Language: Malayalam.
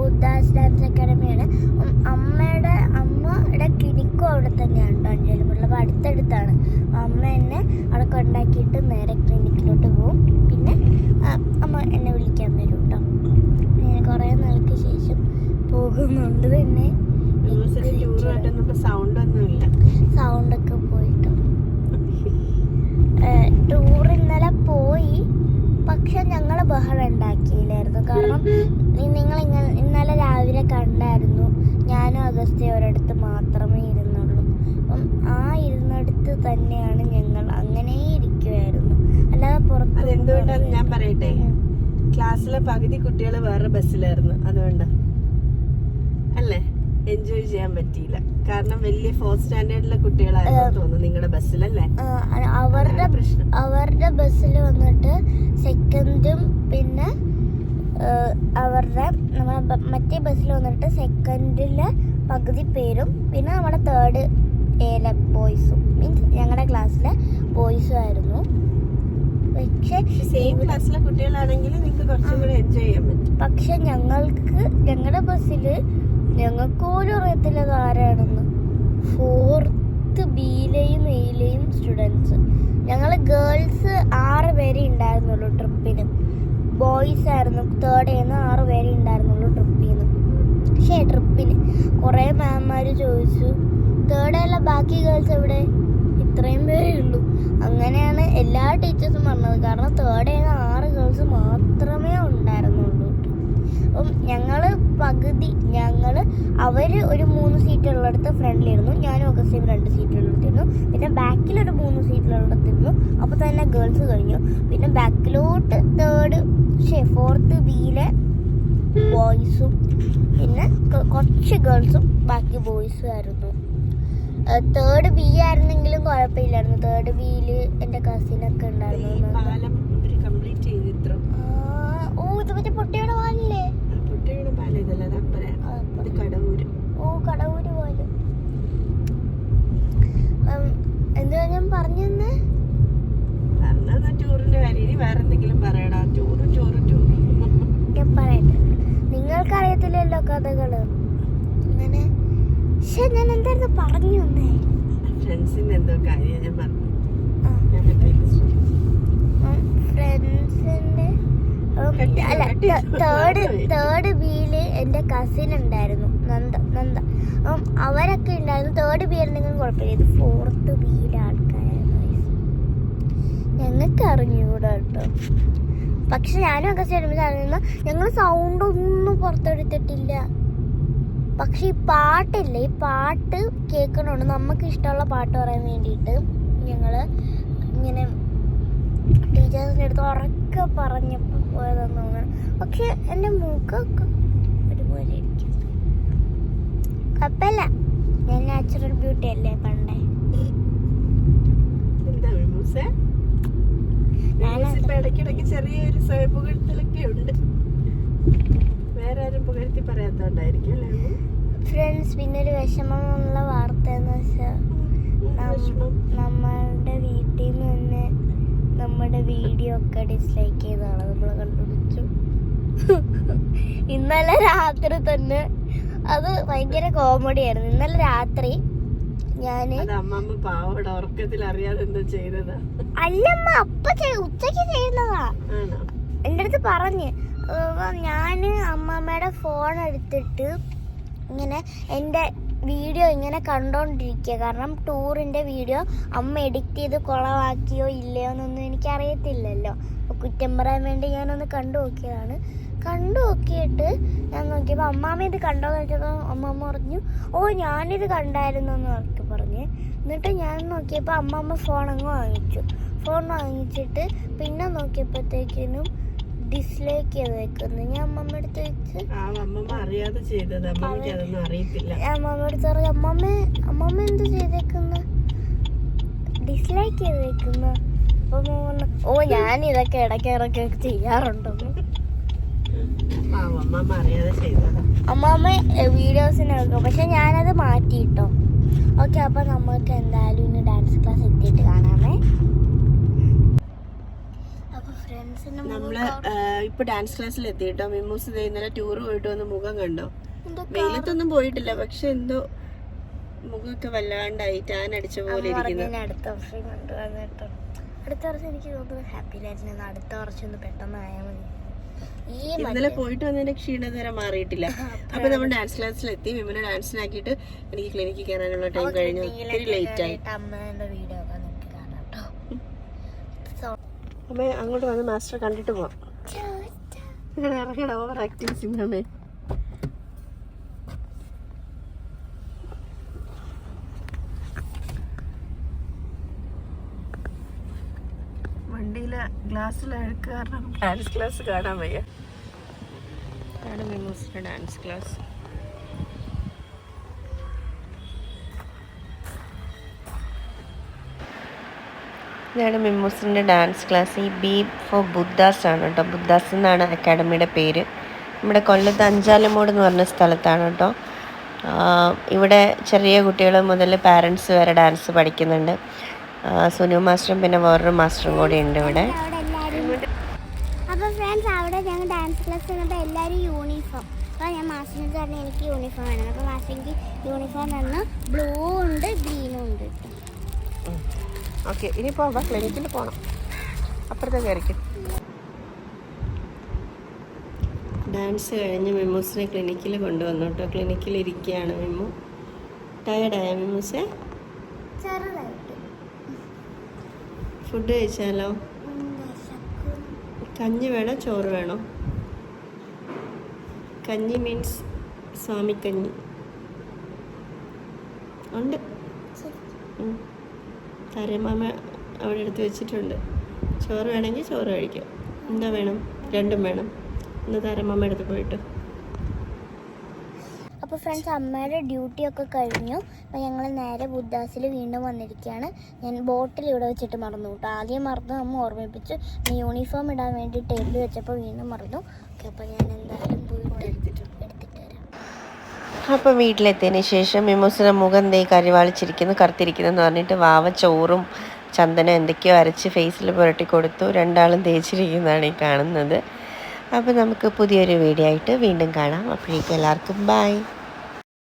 ഡാൻസ് ബുദ്ധാസ് ഡാൻസ് അക്കാഡമിയാണ് അമ്മയുടെ അമ്മയുടെ ക്ലിനിക്കും അവിടെ തന്നെയാണ് കേട്ടോ അഞ്ചേരി അപ്പോൾ അടുത്തടുത്താണ്. അമ്മ എന്നെ അവിടെ കൊണ്ടാക്കിയിട്ട് നേരെ ക്ലിനിക്കിലോട്ട് പോകും പിന്നെ ആ, അമ്മ എന്നെ വിളിക്കാൻ വരും കേട്ടോ ഞാൻ കുറേ നാൾക്ക് ശേഷം പോകുന്നുണ്ട് തന്നെ ടൂറുമായിട്ടൊന്നും ഇപ്പൊ സൗണ്ട് ഒന്നുമില്ല സൗണ്ടൊക്കെ പോയിട്ട് ടൂർ ഇന്നലെ പോയി പക്ഷെ ഞങ്ങൾ ബഹളം ഉണ്ടാക്കിയില്ലായിരുന്നു കാരണം നിങ്ങൾ ഇന്നലെ രാവിലെ കണ്ടായിരുന്നു. ഞാനും അഗസ്ത്യ ഒരിടത്ത് മാത്രമേ ഇരുന്നുള്ളൂ. അപ്പം ആ ഇരുന്നിടത്ത് തന്നെയാണ് ഞങ്ങൾ അങ്ങനെ ഇരിക്കുമായിരുന്നു അല്ലാതെ പുറത്ത് എന്തുകൊണ്ടാണ് ഞാൻ പറയട്ടെ? ക്ലാസ്സിലെ പകുതി കുട്ടികൾ വേറെ ബസ്സിലായിരുന്നു. അതുകൊണ്ട്. അല്ലേ? എൻജോയ് ചെയ്യാൻ പറ്റിയില്ല. കാരണം വലിയ ഫോർത്ത് സ്റ്റാൻഡേർഡിലെ കുട്ടികളായിരുന്നു തോന്നുന്നു നിങ്ങളുടെ ബസ്സിലല്ലേ? അവരുടെ പ്രശ്നം. അവരുടെ ബസ്സിൽ വന്നിട്ട് സെക്കൻഡും പിന്നെ അവരുടെ നമ്മളെ മറ്റേ ബസ്സിൽ വന്നിട്ട് സെക്കൻഡിലെ പകുതി പേരും പിന്നെ നമ്മുടെ തേർഡ് എയിലെ ബോയ്സും മീൻസ് ഞങ്ങളുടെ ക്ലാസ്സിലെ ബോയ്സും ആയിരുന്നു. പക്ഷെ സെയിം ക്ലാസ്സിലെ കുട്ടികളാണെങ്കിൽ നിങ്ങൾക്ക് കുറച്ചും കൂടെ എൻജോയ് ചെയ്യാൻ പറ്റും. പക്ഷെ ഞങ്ങൾക്ക് ഞങ്ങളുടെ ബസ്സിൽ ഞങ്ങൾക്ക് പോലും അറിയത്തില്ല ആരാണെന്ന്. ഫോർത്ത് ബിയിലെയും എയിലെയും സ്റ്റുഡൻസ് ഞങ്ങൾ ഗേൾസ് ആറ് പേരെ ഉണ്ടായിരുന്നുള്ളൂ ട്രിപ്പിന്. ബോയ്സ് ആയിരുന്നു തേർഡ് ചെയ്യുന്ന ആറ് പേരെ ഉണ്ടായിരുന്നുള്ളൂ ട്രിപ്പിൽ നിന്ന് പക്ഷേ ട്രിപ്പിന് കുറേ മാമ്മാർ ചോദിച്ചു തേർഡ് അല്ല ബാക്കി ഗേൾസ് എവിടെ? ഇത്രയും പേരേ ഉള്ളൂ. അങ്ങനെയാണ് എല്ലാ ടീച്ചേഴ്സും പറഞ്ഞത്. കാരണം തേർഡ് ചെയ്യുന്ന ആറ് ഗേൾസ് മാത്രമേ ഉണ്ടായിരുന്നുള്ളൂ. അപ്പം ഞങ്ങൾ പകുതി ഞങ്ങൾ അവർ ഒരു മൂന്ന് സീറ്റുള്ളിടത്ത് ഫ്രണ്ടിലിരുന്നു ഞാനും അഗസ്റ്റിയും രണ്ട് സീറ്റുള്ളിടത്തിരുന്നു പിന്നെ ബാക്കിൽ ഒരു മൂന്ന് സീറ്റുള്ളിടത്തിരുന്നു അപ്പോൾ തന്നെ ഗേൾസ് കഴിഞ്ഞു. പിന്നെ ബാക്കിലോട്ട് തേർഡ് ഷേ ഫോർത്ത് ബിയിലെ ബോയ്സും പിന്നെ കുറച്ച് ഗേൾസും ബാക്കി ബോയ്സും ആയിരുന്നു. തേർഡ് ബി ആയിരുന്നെങ്കിലും കുഴപ്പമില്ലായിരുന്നു. തേർഡ് ബിയിൽ എന്റെ കസിനൊക്കെ ഈ ഉണ്ടായിരുന്നു പാലം ഇവർ കംപ്ലീറ്റ് ചെയ്ത് ഇത്ര ആ, ഓ ഇത് മറ്റേ പൊട്ടിയുടെ പാലില്ലേ കുട്ടികളുടെ പാലം ഇതല്ല അത് അപ്പറേ ആ, ഇത് കടവൂര് ഓ കടവൂര് പോലെ എന്താ ഞാൻ പറഞ്ഞു തന്നെ പറഞ്ഞത് ടൂറിന്റെ കാര്യം ഇനി വേറെ എന്തെങ്കിലും പറയടാ. ചോറ് ചോറ് ചോറ്. ഞാൻ പറയട്ടെ. നിങ്ങൾക്കറിയത്തില്ലല്ലോ കഥകൾ. അങ്ങനെ പക്ഷെ ഞാൻ എന്തായിരുന്നു പറഞ്ഞു വന്നേ? ഫ്രണ്ട്സിന്റെ എന്തോ കാര്യം ഞാൻ പറഞ്ഞു. ഫ്രണ്ട്സിന്റെ അല്ല തേർഡ് തേർഡ് ബിയിൽ എന്റെ കസിൻ ഉണ്ടായിരുന്നു നന്ദ നന്ദ. അപ്പം അവരൊക്കെ ഉണ്ടായിരുന്നു. തേർഡ് ബിയിൽ നിങ്ങൾ കുഴപ്പമില്ല. ഇത് ഫോർത്ത് ബിയിലെ ആൾക്കാരായിരുന്നു ഞങ്ങൾക്ക് അറിഞ്ഞുകൂടാ കേട്ടോ. പക്ഷെ ഞാനും ഒക്കെ ചേരുമ്പോൾ അറിയുന്ന ഞങ്ങൾ സൗണ്ട് ഒന്നും പുറത്തെടുത്തിട്ടില്ല. പക്ഷെ ഈ പാട്ടില്ലേ ഈ പാട്ട് കേൾക്കണോണ്ട് നമുക്ക് ഇഷ്ടമുള്ള പാട്ട് പറയാൻ വേണ്ടിയിട്ട് ഞങ്ങൾ ഇങ്ങനെ ടീച്ചേഴ്സിന്റെ അടുത്ത് ഉറക്കെ പറഞ്ഞപ്പോൾ പോയതെന്ന് തോന്നുന്നു പക്ഷെ എന്റെ മുഖമൊക്കെ ഒരുപോലെ ഇരിക്കും. കുഴപ്പമില്ല. ഞാൻ നാച്ചുറൽ ബ്യൂട്ടി അല്ലേ പണ്ടേ? എന്താ ഇടയ്ക്കിടയ്ക്ക് ചെറിയൊരു സ്വയം പുകഴ്ത്തലൊക്കെ ഉണ്ട്. വേറെ ആരും പുകഴ്ത്തി പറയാത്തോണ്ടായിരിക്കും അല്ലേ ഫ്രണ്ട്സ് പിന്നെ ഒരു വിഷമമുള്ള വാർത്ത എന്ന് വെച്ചാൽ നമ്മളുടെ വീട്ടിൽ നിന്ന് തന്നെ നമ്മുടെ വീഡിയോ ഒക്കെ ഡിസ്ലൈക്ക് ചെയ്തതാണ് നമ്മൾ കണ്ടുപിടിച്ചു. ഇന്നലെ രാത്രി തന്നെ അത് ഭയങ്കര കോമഡി ആയിരുന്നു. ഇന്നലെ രാത്രി ഞാൻ അമ്മമ്മ പാവയുടെ ഉറക്കത്തിൽ അറിയാതെ എന്താ ചെയ്തതാ. അല്ലമ്മ അപ്പ ഉച്ചയ്ക്ക് ചെയ്യുന്നതാ എന്റെ അടുത്ത് പറഞ്ഞ് ഞാൻ അമ്മമ്മയുടെ ഫോൺ എടുത്തിട്ട് ഇങ്ങനെ എന്റെ വീഡിയോ ഇങ്ങനെ കണ്ടോണ്ടിരിക്കുക കാരണം ടൂറിന്റെ വീഡിയോ അമ്മ എഡിറ്റ് ചെയ്ത് കൊളവാക്കിയോ ഇല്ലയോ എന്നൊന്നും എനിക്കറിയത്തില്ലല്ലോ. കുറ്റം പറയാൻ വേണ്ടി ഞാനൊന്ന് കണ്ടു നോക്കിയതാണ്. കണ്ടു നോക്കിയിട്ട് ഞാൻ നോക്കിയപ്പോൾ അമ്മാമ്മ ഇത് കണ്ടോ എന്ന് വെച്ചപ്പോൾ അമ്മമ്മ പറഞ്ഞു ഓ ഞാനിത് കണ്ടായിരുന്നു എന്ന് ഒക്കെ പറഞ്ഞ്. എന്നിട്ട് ഞാൻ നോക്കിയപ്പോൾ അമ്മമ്മ ഫോൺ അങ്ങ് വാങ്ങിച്ചു. ഫോൺ വാങ്ങിച്ചിട്ട് പിന്നെ നോക്കിയപ്പോഴത്തേക്കിനും ഡിസ്ലൈക്ക് ചെയ്ത് വെക്കുന്നു ഞാൻ അമ്മമ്മ അടുത്ത് വെച്ച് അമ്മമ്മ അറിയാതെ ചെയ്തത്. അതൊന്നും അറിയത്തില്ല. അമ്മമ്മ അടുത്ത് പറഞ്ഞു അമ്മമ്മ അമ്മമ്മ എന്ത് ചെയ്തേക്കുന്നു? ഡിസ്ലൈക്ക് ചെയ്ത് വെക്കുന്നു അപ്പൊ ഓ ഞാൻ ഇതൊക്കെ ഇടയ്ക്ക് ഇടയ്ക്ക് ചെയ്യാറുണ്ടെന്ന്. അമ്മമ്മ അമ്മാമ്മ വീഡിയോസിനൊക്കെ പക്ഷെ ഞാനത് മാറ്റിയിട്ടോ. ഓക്കെ അപ്പൊ നമ്മൾക്ക് എന്തായാലും ഇനി ഡാൻസ് ക്ലാസ് എത്തിയിട്ട് കാണാമേ. നമ്മൾ ഇപ്പൊ ഡാൻസ് ക്ലാസ്സിൽ എത്തിയിട്ടോ? മിമ്മൂസ് ഇന്നലെ ടൂർ പോയിട്ട് വന്ന് മുഖം കണ്ടോ? വെയിലത്തൊന്നും പോയിട്ടില്ല പക്ഷെ എന്തോ മുഖമൊക്കെ വല്ലാണ്ടായി ടാൻ അടിച്ച പോലെ ഇരിക്കുന്നു. അടുത്ത വർഷം അടുത്ത എനിക്ക് തോന്നുന്നു ഹാപ്പി ലൈഫിന് അടുത്ത വർഷം ഒന്ന് പെട്ടെന്ന് ആയാൽ മതി. ഇന്നലെ പോയിട്ട് വന്നതിന്റെ ക്ഷീണം വരെ മാറിയിട്ടില്ല അപ്പൊ നമ്മൾ ഡാൻസ് ക്ലാസ്സിൽ എത്തി വിമനെ ഡാൻസിനാക്കിയിട്ട് എനിക്ക് ക്ലിനിക്കിൽ കയറാനുള്ള ടൈം കഴിഞ്ഞു. ഒത്തിരി ലേറ്റ് ആയി. അമ്മ അങ്ങോട്ട് വന്ന് മാസ്റ്റർ കണ്ടിട്ട് പോവാം. ഓവർ ആക്ടിങ് അമ്മേ അഴുക്ക് കാരണം ഡാൻസ് ക്ലാസ് കാണാൻ വയ്യ. ആണ് മിമൂസിന്റെ ഡാൻസ് ക്ലാസ് ഇതാണ് മിമ്മൂസിന്റെ ഡാൻസ് ക്ലാസ് ഈ ബി ഫോർ ബുദ്ധാസ് ആണ് കേട്ടോ. ബുദ്ധാസ് എന്നാണ് അക്കാഡമിയുടെ പേര്. നമ്മുടെ കൊല്ലത്ത് അഞ്ചാലമോട് എന്ന് പറഞ്ഞ സ്ഥലത്താണ് കേട്ടോ. ഇവിടെ ചെറിയ കുട്ടികൾ മുതൽ പാരൻസ് വരെ ഡാൻസ് പഠിക്കുന്നുണ്ട്. സുനു മാസ്റ്ററും പിന്നെ വേറൊരു മാസ്റ്ററും കൂടി ഉണ്ട് ഇവിടെ. അപ്പോൾ ഫ്രണ്ട്സ് അവിടെ ഞങ്ങൾ ഡാൻസ് ക്ലാസ് എല്ലാവരും യൂണിഫോം അപ്പോൾ ഞാൻ മാസ്റ്ററിന് പറഞ്ഞ എനിക്ക് യൂണിഫോം വേണം. അപ്പോൾ യൂണിഫോം തന്നു. ബ്ലൂ ഉണ്ട് ഗ്രീനും ഉണ്ട്. ഓക്കെ ഇനി പോകാം ക്ലിനിക്കിൽ പോകണം അപ്പുറത്തെ കയറിക്കും. ഡാൻസ് കഴിഞ്ഞ് മെമ്മൂസിനെ ക്ലിനിക്കിൽ കൊണ്ടുവന്നു കേട്ടോ. ക്ലിനിക്കിൽ ഇരിക്കുകയാണ് മിമ്മു ടയർഡായ മിമ്മൂസേ ചെറുതായിട്ട്. ഫുഡ് കഴിച്ചാലോ? കഞ്ഞി വേണോ? ചോറ് വേണോ? കഞ്ഞി മീൻസ് സ്വാമി കഞ്ഞി. ഉണ്ട്. തരമാമ അവിടെ എടുത്ത് വെച്ചിട്ടുണ്ട്. ചോറ് വേണമെങ്കിൽ ചോറ് കഴിക്കാം. എന്താ വേണം? രണ്ടും വേണം. ഇന്ന് താരമാമ എടുത്ത് പോയിട്ട്. അപ്പോൾ ഫ്രണ്ട്സ് അമ്മയുടെ ഡ്യൂട്ടി ഒക്കെ കഴിഞ്ഞു. അപ്പോൾ ഞങ്ങൾ നേരെ ബുദ്ധാസിൽ വീണ്ടും വന്നിരിക്കുകയാണ് ഞാൻ ബോട്ടിൽ ഇവിടെ വെച്ചിട്ട് മറന്നു കേട്ടോ. ആദ്യം മറന്നു അമ്മ ഓർമ്മിപ്പിച്ചു. യൂണിഫോം ഇടാൻ വേണ്ടി ടേബിൾ വെച്ചപ്പോൾ വീണ്ടും മറന്നു. ഓക്കെ അപ്പോൾ ഞാൻ എന്തായാലും പോയി അപ്പോൾ വീട്ടിലെത്തിയതിന് ശേഷം മിമോസിന്റെ മുഖം എന്തേ കരിവാളിച്ചിരിക്കുന്നു കറുത്തിരിക്കുന്നു പറഞ്ഞിട്ട് വാവ ചോറും ചന്ദനം എന്തൊക്കെയോ അരച്ച് ഫേസിൽ പുരട്ടി കൊടുത്തു. രണ്ടാളും തേച്ചിരിക്കുന്നതാണ് ഈ കാണുന്നത്. അപ്പോൾ നമുക്ക് പുതിയൊരു വീഡിയോ ആയിട്ട് വീണ്ടും കാണാം. അപ്പോഴേക്കും എല്ലാവർക്കും ബൈ